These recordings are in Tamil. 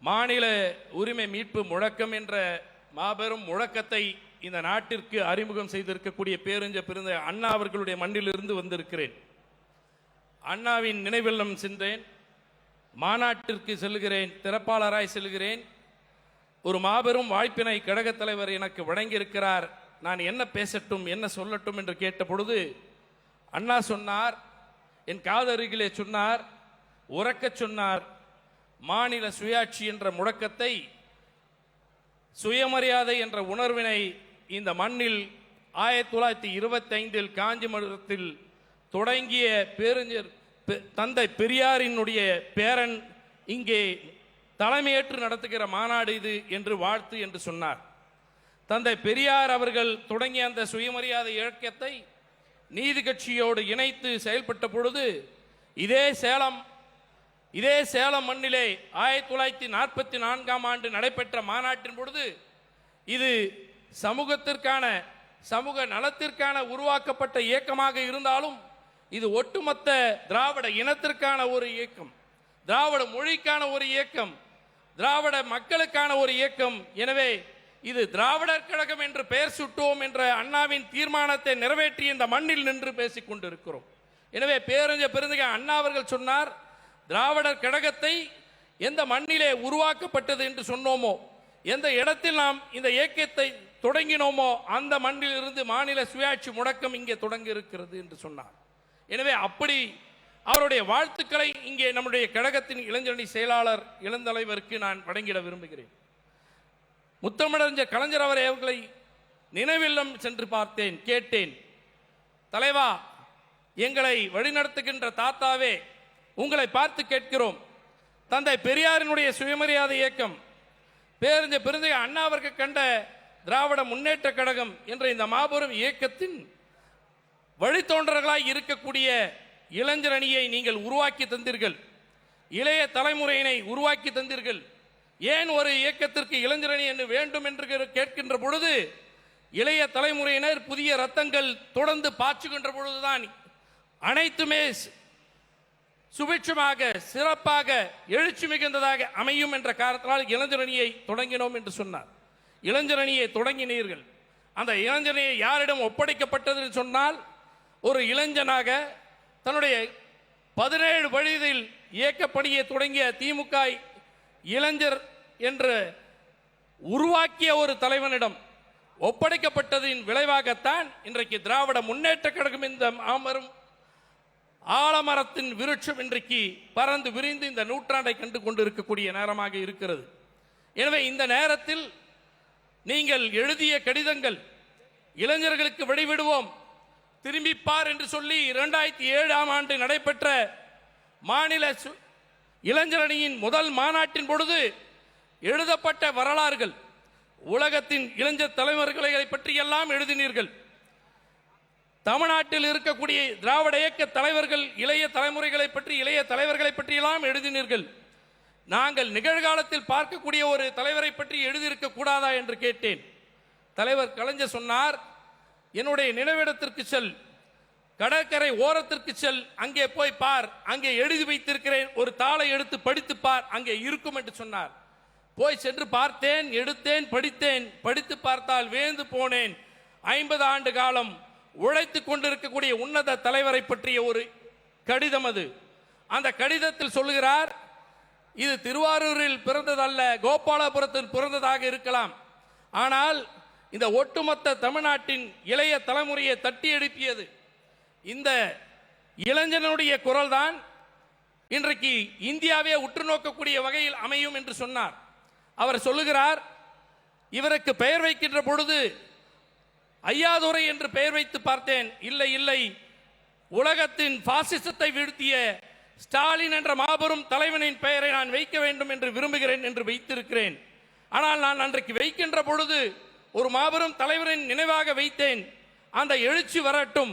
மாநில உரிமை மீட்பு முழக்கம் என்ற மாபெரும் முழக்கத்தை இந்த நாட்டிற்கு அறிமுகம் செய்திருக்கக்கூடிய பேருஞ்ச பிறந்த அண்ணா அவர்களுடைய மண்ணிலிருந்து வந்திருக்கிறேன். அண்ணாவின் நினைவெல்லம் சென்றேன் மாநாட்டிற்கு செல்கிறேன் திறப்பாளராய் செல்கிறேன். ஒரு மாபெரும் வாய்ப்பினை கழகத் தலைவர் எனக்கு வழங்கியிருக்கிறார். நான் என்ன பேசட்டும் என்ன சொல்லட்டும் என்று கேட்ட பொழுது அண்ணா சொன்னார் என் காதருகிலே சொன்னார் உறக்கச் சொன்னார் மாநில சுயாட்சி என்ற முழக்கத்தை சுயமரியாதை என்ற உணர்வினை இந்த மண்ணில் ஆயிரத்தி தொள்ளாயிரத்தி இருபத்தி ஐந்தில் தொடங்கிய பேரஞ்சர் பெ- தந்தை பெரியாரினுடைய பேரன் இங்கே தலைமையேற்று நடத்துகிற மாநாடு இது என்று வாழ்த்து என்று சொன்னார். தந்தை பெரியார் அவர்கள் தொடங்கிய அந்த சுயமரியாதை இயக்கத்தை நீதி கட்சியோடு இணைத்து செயல்பட்ட பொழுது இதே சேலம் இதே சேலம் மண்ணிலே ஆயிரத்தி தொள்ளாயிரத்தி நாற்பத்தி நான்காம் ஆண்டு நடைபெற்ற மாநாட்டின் பொழுது இது சமூகத்திற்கான சமூக நலத்திற்கான உருவாக்கப்பட்ட இயக்கமாக இருந்தாலும் இது ஒட்டுமொத்த திராவிட இனத்திற்கான ஒரு இயக்கம் திராவிட மொழிக்கான ஒரு இயக்கம் திராவிட மக்களுக்கான ஒரு இயக்கம். எனவே இது திராவிடர் கழகம் என்று பெயர் சுட்டுவோம் என்ற அண்ணாவின் தீர்மானத்தை நிறைவேற்றி இந்த மண்ணில் நின்று பேசிக் கொண்டிருக்கிறோம். எனவே பேரஞ்ச பெருந்தகை அண்ணா அவர்கள் சொன்னார் திராவிடர் கழகத்தை எந்த மண்ணிலே உருவாக்கப்பட்டது என்று சொன்னோமோ எந்த இடத்தில் நாம் இந்த இயக்கத்தை தொடங்கினோமோ அந்த மண்ணிலிருந்து மாநில சுயாட்சி முடக்கம் இங்கே தொடங்கி இருக்கிறது என்று சொன்னார். எனவே அப்படி அவருடைய வாழ்த்துக்களை இங்கே நம்முடைய கழகத்தின் இளைஞரணி செயலாளர் இளந்தலைவருக்கு நான் வழங்கிட விரும்புகிறேன். முத்தமிழஞ்ச கலைஞர் அவரை அவர்களை நினைவில்லம் சென்று பார்த்தேன் கேட்டேன். தலைவா எங்களை வழிநடத்துகின்ற தாத்தாவே உங்களை பார்த்து கேட்கிறோம். தந்தை பெரியாரினுடைய சுயமரியாதை இயக்கம் பேருந்து பெருந்தை அண்ணா கண்ட திராவிட முன்னேற்ற கழகம் என்ற இந்த மாபெரும் இயக்கத்தின் வழித்தோன்றர்களாய் இருக்கக்கூடிய இளைஞர் அணியை நீங்கள் உருவாக்கி தந்தீர்கள். இளைய தலைமுறையினை உருவாக்கி தந்தீர்கள். ஏன் ஒரு இயக்கத்திற்கு இளைஞர் அணி என்று வேண்டும் என்று கேட்கின்ற பொழுது இளைய தலைமுறையினர் புதிய ரத்தங்கள் தொடர்ந்து பாய்ச்சுகின்ற பொழுதுதான் அனைத்துமே சுபிட்சமாக சிறப்பாக எழுச்சி மிகுந்ததாக அமையும் என்ற காரணத்தினால் இளைஞரணியை தொடங்கினோம் என்று சொன்னார். இளைஞரணியை தொடங்கினீர்கள். அந்த இளைஞரணியை யாரிடம் ஒப்படைக்கப்பட்டது என்று சொன்னால் ஒரு இளைஞனாக தன்னுடைய பதினேழு வயதில் இயக்கப்பணியை தொடங்கிய திமுக இளைஞர் என்று உருவாக்கிய ஒரு தலைவனிடம் ஒப்படைக்கப்பட்டதின் விளைவாகத்தான் இன்றைக்கு திராவிட முன்னேற்ற கழகம் இந்த மாபெரும் ஆலமரத்தின் விருட்சம் இன்றைக்கு பறந்து விரிந்து இந்த நூற்றாண்டை கண்டு கொண்டிருக்கக்கூடிய நேரமாக இருக்கிறது. எனவே இந்த நேரத்தில் நீங்கள் எழுதிய கடிதங்கள் இளைஞர்களுக்கு வழிவிடுவோம் திரும்பிப்பார் என்று சொல்லி இரண்டாயிரத்தி ஏழாம் ஆண்டு நடைபெற்ற மாநில சு- இளைஞரணியின் முதல் மாநாட்டின் பொழுது எழுதப்பட்ட வரலாறுகள். உலகத்தின் இளைஞர் தலைவர்களை பற்றியெல்லாம் எழுதினீர்கள். தமிழ்நாட்டில் இருக்கக்கூடிய திராவிட இயக்க தலைவர்கள் இளைய தலைமுறைகளை பற்றி இளைய தலைவர்களை பற்றியெல்லாம் எழுதினீர்கள். நாங்கள் நிகழ்காலத்தில் பார்க்கக்கூடிய ஒரு தலைவரை பற்றி எழுதியிருக்க கூடாதா என்று கேட்டேன். தலைவர் கலைஞர் சொன்னார் என்னுடைய நினைவிடத்திற்கு செல். கடற்கரை ஓரத்திற்கு செல். அங்கே போய் பார். அங்கே எழுதி வைத்திருக்கிறேன். ஒரு தாளை எடுத்து படித்து பார். அங்கே இருக்கும் என்று சொன்னார். போய் சென்று பார்த்தேன் எடுத்தேன் படித்தேன். படித்து பார்த்தால் வேந்து போனேன். ஐம்பது ஆண்டு காலம் உழைத்துக் கொண்டிருக்கக்கூடிய உன்னத தலைவரை பற்றிய ஒரு கடிதம் அது. அந்த கடிதத்தில் சொல்லுகிறார் இது திருவாரூரில் பிறந்ததல்ல கோபாலபுரத்தில் பிறந்ததாக இருக்கலாம். ஆனால் இந்த ஒட்டுமொத்த தமிழ்நாட்டின் இளைய தலைமுறையை தட்டி எழுப்பியது. இந்த இளைஞனுடைய குரல்தான் இன்றைக்கு இந்தியாவே உற்று நோக்கக்கூடிய வகையில் அமையும் என்று சொன்னார். அவர் சொல்லுகிறார் இவருக்கு பெயர் வைக்கின்ற பொழுது ஐயாதுரை என்று பெயர் வைத்து பார்த்தேன். இல்லை இல்லை. உலகத்தின் பாசிசத்தை வீழ்த்திய ஸ்டாலின் என்ற மாபெரும் தலைவனின் பெயரை நான் வைக்க வேண்டும் என்று விரும்புகிறேன் என்று வைத்திருக்கிறேன். ஆனால் நான் அன்றைக்கு வைக்கின்ற பொழுது ஒரு மாபெரும் தலைவரின் நினைவாக வைத்தேன். அந்த எழுச்சி வரட்டும்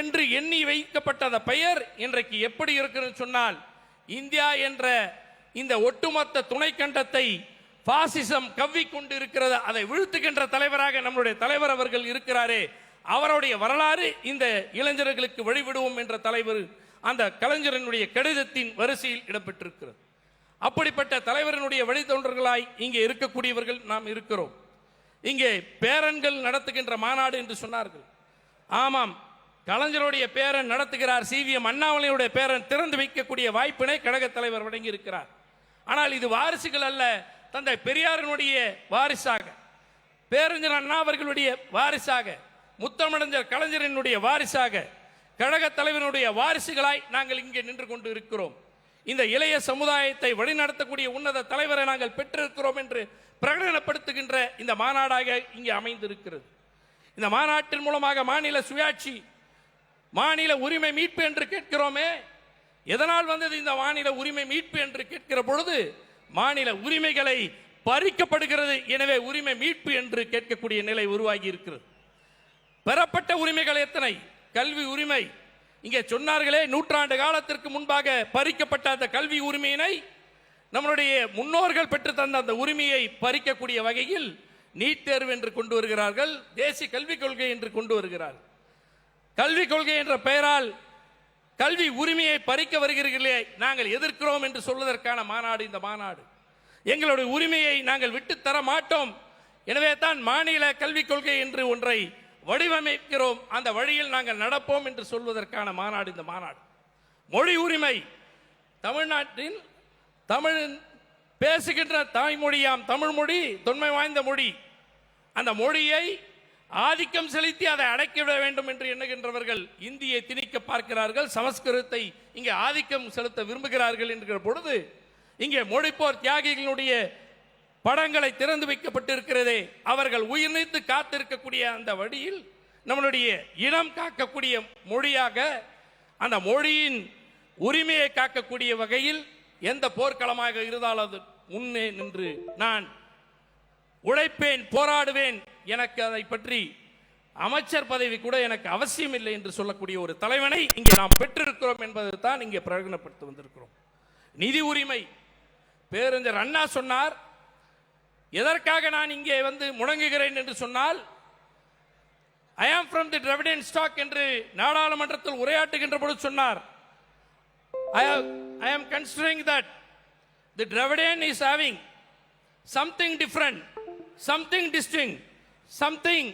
என்று எண்ணி வைக்கப்பட்ட அந்த பெயர் இன்றைக்கு எப்படி இருக்குன்னு சொன்னால் இந்தியா என்ற இந்த ஒட்டுமொத்த துணைக்கண்டத்தை பாசிசம் கவ்வி கொண்டு இருக்கிறது அதை வீழ்த்துகின்ற தலைவராக நம்முடைய தலைவர் அவர்கள் இருக்கிறாரே அவருடைய வரலாறு இந்த இளைஞர்களுக்கு வழிவிடுவோம் என்ற தலைவர் அந்த கலைஞரனுடைய கடிதத்தின் வரிசையில் இடம்பெற்றிருக்கிறது. அப்படிப்பட்ட தலைவரினுடைய வழித்தொண்டர்களாய் இங்கே இருக்கக்கூடியவர்கள் நாம் இருக்கிறோம். இங்கே பேரன்கள் நடத்துகின்ற மாநாடு என்று சொன்னார்கள். ஆமாம் கலைஞருடைய பேரன் நடத்துகிறார் சிவிஎம் அண்ணாமலையுடைய பேரன் திறந்து வைக்கக்கூடிய வாய்ப்பினை கழகத் தலைவர் வழங்கி இருக்கிறார் ஆனால் இது வாரிசுகள் அல்ல தந்தை பெரியாரினுடைய வாரிசாக பேரஞ்சர் அண்ணா அவர்களுடைய வாரிசாக முத்தமிழஞ்சர் கலைஞரினுடைய வாரிசாக கழக தலைவனுடைய வாரிசுகளாய் நாங்கள் இங்கே நின்று கொண்டு இருக்கிறோம். இந்த இளைய சமுதாயத்தை வழிநடத்தக்கூடிய உன்னத தலைவரை நாங்கள் பெற்றிருக்கிறோம் என்று பிரகடனப்படுத்துகின்ற இந்த மாநாடாக இங்கே அமைந்திருக்கிறது. இந்த மாநாட்டின் மூலமாக மாநில சுயாட்சி மாநில உரிமை மீட்பு என்று கேட்கிறோமே எதனால் வந்தது இந்த மாநில உரிமை மீட்பு என்று கேட்கிற பொழுது மாநில உரிமைகளை பறிக்கப்படுகிறது. எனவே உரிமை மீட்பு என்று கேட்கக்கூடிய நிலை உருவாகி இருக்கிறது. பெறப்பட்ட உரிமைகள் எத்தனை? கல்வி உரிமை. இங்கே சொன்னார்களே நூற்றாண்டு காலத்திற்கு முன்பாக பறிக்கப்பட்ட அந்த கல்வி உரிமையினை நம்மளுடைய முன்னோர்கள் பெற்று தந்த அந்த உரிமையை பறிக்கக்கூடிய வகையில் நீட் தேர்வு என்று கொண்டு வருகிறார்கள். தேசிய கல்விக் கொள்கை என்று கொண்டு வருகிறார்கள். கல்விக் கொள்கை என்ற பெயரால் கல்வி உரிமையை பறிக்க வருகிறீர்களே நாங்கள் எதிர்க்கிறோம் என்று சொல்வதற்கான மாநாடு இந்த மாநாடு. எங்களுடைய உரிமையை நாங்கள் விட்டு தர மாட்டோம். எனவே தான் மாநில கல்விக் கொள்கை என்று ஒன்றை வடிவமைக்கிறோம். அந்த வழியில் நாங்கள் நடப்போம் என்று சொல்வதற்கான மாநாடு இந்த மாநாடு. மொழி உரிமை. தமிழ்நாட்டின் தமிழ் பேசுகின்ற தாய்மொழியாம் தமிழ் மொழி தொன்மை வாய்ந்த மொழி. அந்த மொழியை ஆதிக்கம் செலுத்தி அதை அடக்கிவிட வேண்டும் என்று எண்ணுகின்றவர்கள் இந்தியை திணிக்க பார்க்கிறார்கள். சமஸ்கிருதத்தை இங்கே ஆதிக்கம் செலுத்த விரும்புகிறார்கள் என்கிற பொழுது இங்கே மொழிப்போர் தியாகிகளுடைய படங்களை திறந்து வைக்கப்பட்டிருக்கிறதே அவர்கள் உயிர் நீத்து காத்திருக்கக்கூடிய அந்த வழியில் நம்மளுடைய இனம் காக்கக்கூடிய மொழியாக அந்த மொழியின் உரிமையை காக்கக்கூடிய வகையில் எந்த போர்க்களமாக இருந்தாலும் அது முன்னே நின்று நான் உழைப்பேன் போராடுவேன் எனக்கு அதை பற்றி அமைச்சர் பதவி கூட எனக்கு அவசியம் இல்லை என்று சொல்லக்கூடிய ஒரு தலைவனை இங்கே நாம் பெற்றிருக்கிறோம் என்பதை தான் இங்கே பிரகடனப்படுத்தி வந்திருக்கிறோம். நிதி உரிமை. பேரறிஞர் அண்ணா சொன்னார் எதற்காக நான் இங்கே வந்து முடங்குகிறேன்? என்று சொன்னால் ஐ ஆம் ஃப்ரம் தி டிரவிடன் ஸ்டாக் என்று நாடாளுமன்றத்தில் உரையாற்றுகின்ற பொழுது சொன்னார். I I am considering that the Dravidian is having something different something distinct, something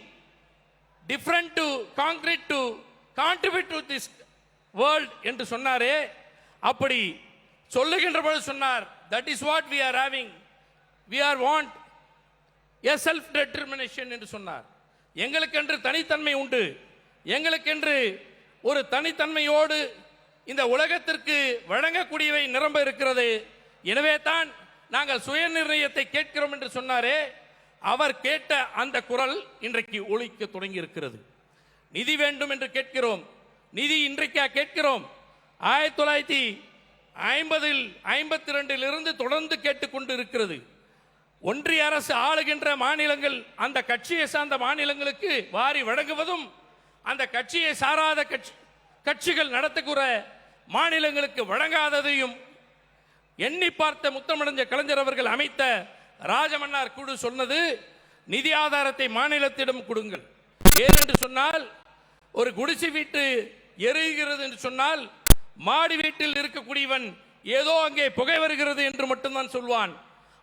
different to concrete to contribute to this world என்று சொன்னாரே. அப்படி சொல்லுகின்ற பொழுது சொன்னார் that is what we are having we are want a self determination என்று சொன்னார். எங்களுக்கென்று தனித்தன்மை உண்டு. எங்களுக்கென்று ஒரு தனித்தன்மையோடு இந்த உலகத்திற்கு வழங்கக்கூடியவை நிரம்ப இருக்கிறது. எனவே தான் நாங்கள் சுய நிர்ணயத்தை கேட்கிறோம் என்று சொன்னாரே. அவர் கேட்ட அந்த குரல் இன்றைக்கு ஒழிக்க தொடங்கி இருக்கிறது நிதி வேண்டும் என்று கேட்கிறோம். நிதி இன்றைக்கா கேட்கிறோம். ஆயிரத்தி தொள்ளாயிரத்தி ஐம்பதில் ஐம்பத்தி ரெண்டில் இருந்து தொடர்ந்து கேட்டுக்கொண்டு இருக்கிறது ஒன்றிய அரசு ஆளுகின்ற மாநிலங்கள் அந்த கட்சியை சார்ந்த மாநிலங்களுக்கு வாரி வழங்குவதும் அந்த கட்சியை சாராத கட்சி கட்சிகள் நடத்துகிற மாநிலங்களுக்கு வழங்காததையும் எண்ணி பார்த்த முத்தமடைஞ்ச கலைஞர் அவர்கள் அமைத்த ராஜமன்னார் குழு சொன்னது நிதி ஆதாரத்தை மாநிலத்திடம் கொடுங்கள். ஏனென்று சொன்னால் ஒரு குடிசை வீட்டு எரிகிறது என்று சொன்னால் மாடி வீட்டில் இருக்கக்கூடியவன் ஏதோ அங்கே புகை வருகிறது என்று மட்டும்தான் சொல்வான்.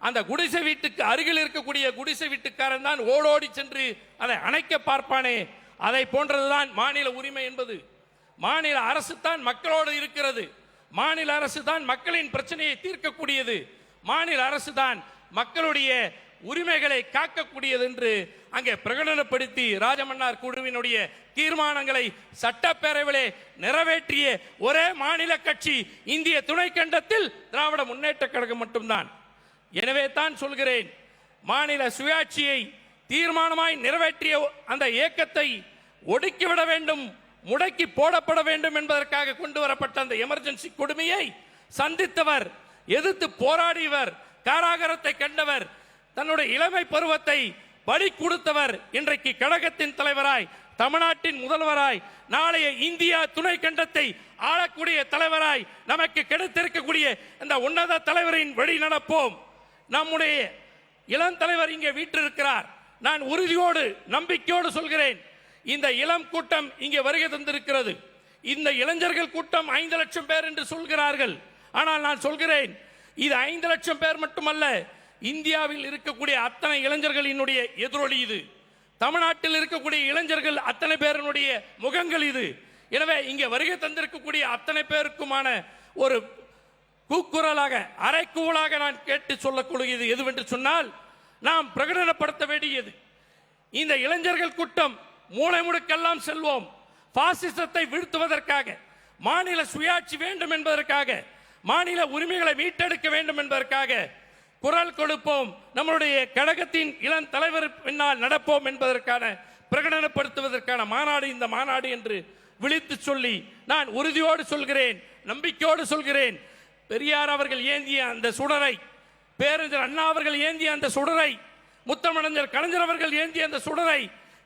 அந்த குடிசை வீட்டுக்கு அருகில் இருக்கக்கூடிய குடிசை வீட்டுக்காரன் தான் ஓடோடி சென்று அதை அணைக்க பார்ப்பானே. அதை போன்றதுதான் மாநில உரிமை என்பது. மாநில அரசு தான் மக்களோடு இருக்கிறது. மாநில அரசு தான் மக்களின் பிரச்சனையை தீர்க்கக்கூடியது. மாநில அரசு தான் மக்களுடைய உரிமைகளை காக்கக்கூடியது என்று அங்கே பிரகடனப்படுத்தி ராஜமன்னார் குழுவினுடைய தீர்மானங்களை சட்டப்பேரவையிலே நிறைவேற்றிய ஒரே மாநில கட்சி இந்திய துணைக்கண்டத்தில் திராவிட முன்னேற்ற கழகம் மட்டும்தான். எனவே தான் சொல்கிறேன் மாநில சுயாட்சியை தீர்மானமாய் நிறைவேற்றிய அந்த இயக்கத்தை ஒடுக்கிவிட வேண்டும் முடக்கி போடப்பட வேண்டும் என்பதற்காக கொண்டு வரப்பட்ட அந்த எமர்ஜென்சி கொடுமையை சந்தித்தவர் எதிர்த்து போராடியவர் காராகரத்தை கண்டவர் தன்னுடைய இளமை பருவத்தை பலி கொடுத்தவர் இன்றைக்கு கழகத்தின் தலைவராய் தமிழ்நாட்டின் முதல்வராய் நாளைய இந்தியா துணை கண்டத்தை ஆளக்கூடிய தலைவராய் நமக்கு கிடைத்திருக்கக்கூடிய இந்த உன்னத தலைவரின் வழி நடப்போம். நம்முடைய இளம் தலைவர் இங்கே வீற்றிருக்கிறார். நான் உறுதியோடு நம்பிக்கையோடு சொல்கிறேன். இந்த இளம் கூட்டம் இங்கே வருகை தந்திருக்கிறது. இந்த இளைஞர்கள் கூட்டம் ஐந்து லட்சம் பேர் என்று சொல்கிறார்கள். ஆனால் நான் சொல்கிறேன் இது ஐந்து லட்சம் பேர் மட்டுமல்ல இந்தியாவில் இருக்கக்கூடிய அத்தனை இளைஞர்களினுடைய எதிரொலி இது. தமிழ்நாட்டில் இருக்கக்கூடிய இளைஞர்கள் அத்தனை பேரினுடைய முகங்கள் இது. எனவே இங்கே வருகை தந்திருக்கக்கூடிய அத்தனை பேருக்குமான ஒரு கூக்குரலாக அரைக்கூவலாக நான் கேட்டு சொல்லக்கூடியது எதுவென்று சொன்னால் நாம் பிரகடனப்படுத்த வேண்டியது. இந்த இளைஞர்கள் கூட்டம் மூளை முடுக்கெல்லாம் செல்வோம். பாசிசத்தை வீழ்த்துவதற்காக மாநில சுயாட்சி வேண்டும் என்பதற்காக மாநில உரிமைகளை மீட்டெடுக்க வேண்டும் என்பதற்காக குரல் கொடுப்போம். நம்மளுடைய கழகத்தின் இளம் தலைவர் பின்னால் நடப்போம் என்பதற்கான பிரகடனப்படுத்துவதற்கான மாநாடு இந்த மாநாடு என்று விழித்து சொல்லி நான் உறுதியோடு சொல்கிறேன் நம்பிக்கையோடு சொல்கிறேன். பெரியார் அவர்கள் ஏந்திய அந்த சுடரை பேரறிஞர் அண்ணா அவர்கள் ஏந்திய அந்த சுடரை முத்தமிழஞ்சர் கலைஞர் அவர்கள் ஏந்திய அந்த சுடரை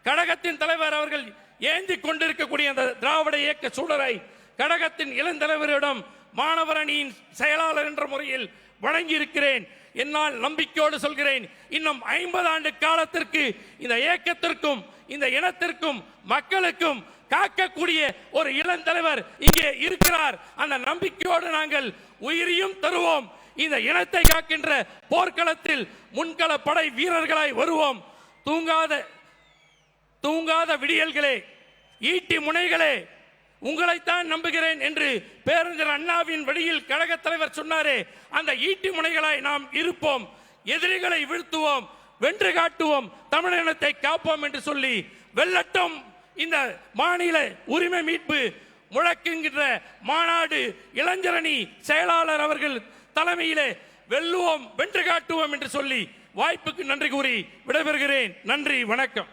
கழகத்தின் தலைவர் அவர்கள் ஏந்தி கொண்டிருக்கக்கூடிய அந்த திராவிட இயக்க சுடரை கழகத்தின் இளந்தலைவரிடம் மாணவர் அணியின் செயலாளர் என்ற முறையில் வழங்கி இருக்கிறேன் என்னால் நம்பிக்கையோடு சொல்கிறேன். இன்னும் ஐம்பது ஆண்டு காலத்திற்கு இந்த இயக்கத்திற்கும் இந்த இனத்திற்கும் மக்களுக்கும் காக்கக்கூடிய ஒரு இளந்தலைவர் இங்கே இருக்கிறார். அந்த நம்பிக்கையோடு நாங்கள் உயிரியும் தருவோம். இந்த இனத்தை காக்கின்ற போர்க்களத்தில் முன்கள படை வீரர்களாய் வருவோம். தூங்காத தூங்காத விடியல்களே ஈட்டி முனைகளே உங்களைத்தான் நம்புகிறேன் என்று பேரறிஞர் அண்ணாவின் வழியில் கழக தலைவர் சொன்னாரே அந்த ஈட்டி முனைகளாய் நாம் இருப்போம் எதிரிகளை வீழ்த்துவோம் வென்று காட்டுவோம் தமிழினத்தை காப்போம் என்று சொல்லி வெள்ளட்டும் இந்த மாநில உரிமை மீட்பு முழக்குங்கிற மாநாடு இளைஞரணி செயலாளர் அவர்கள் தலைமையிலே வெல்லுவோம் வென்று காட்டுவோம் என்று சொல்லி வாய்ப்புக்கு நன்றி கூறி விடைபெறுகிறேன். நன்றி வணக்கம்.